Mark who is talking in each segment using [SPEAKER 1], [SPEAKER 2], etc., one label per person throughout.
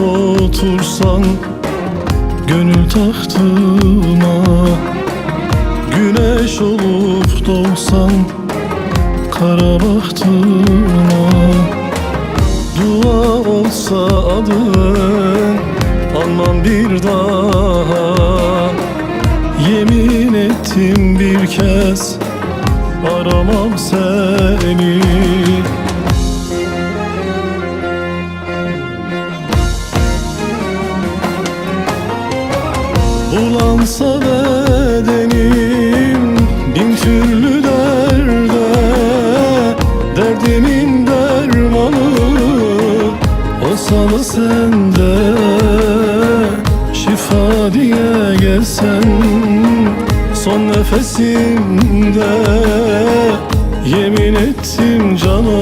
[SPEAKER 1] otursan Gönül tahtına Güneş olup doğsan Kara bahtına. Dua olsa adın Almam bir daha. Yemin ettim bir kez Aramam seni Bulansa bedenim bin türlü derde Derdimin dermanı olsa da sende Şifa diye gelsen son nefesimde. Yemin ettim cana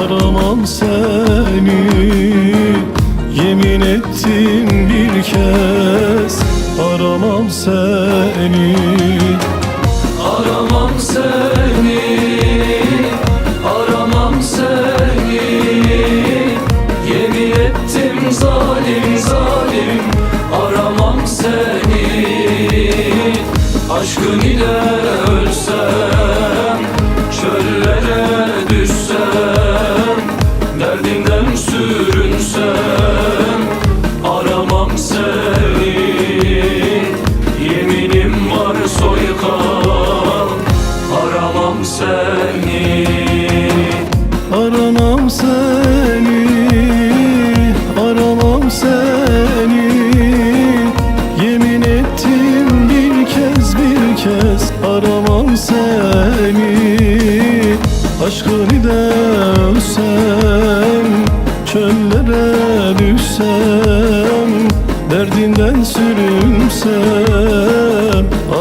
[SPEAKER 1] aramam seni. Yemin ettim seni.
[SPEAKER 2] Aramam seni, aramam seni. Yemin ettim zalim zalim, aramam seni. Aşkın ile
[SPEAKER 1] Aşkın ile ölsem, çöllere düşsem Derdinden sürünsem,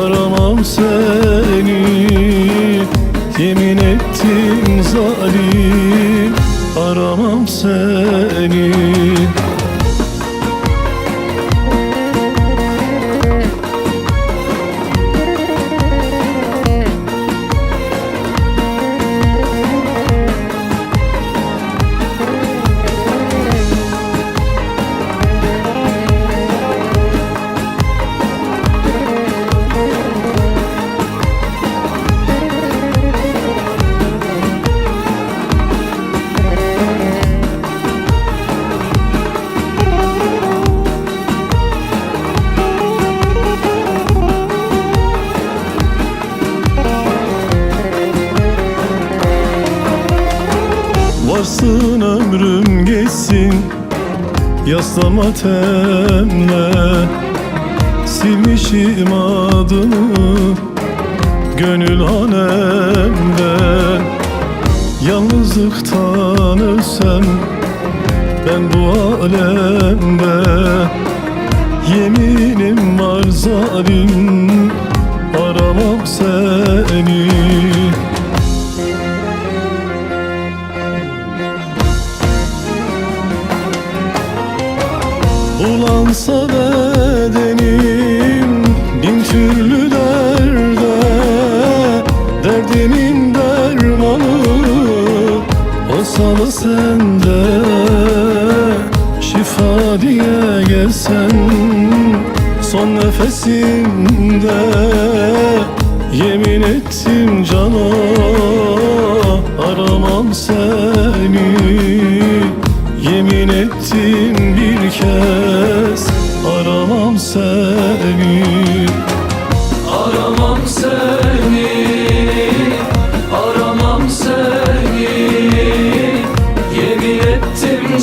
[SPEAKER 1] aramam seni. Yemin ettim zalim Aramam seni ömrüm geçsin. Yaslama temle Silmişim adını Gönül hanemden Yalnızlıktan ölsem Ben bu alemde Yeminim var zalim. Aramam seni sende Şifa diye gelsen son nefesimde Yemin ettim cana aramam seni Yemin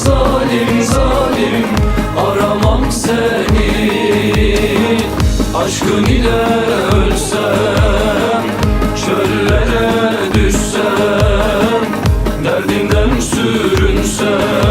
[SPEAKER 1] zalim zalim aramam seni.
[SPEAKER 2] Aşkın ile ölsem çöllere düşsem Derdimden sürünsem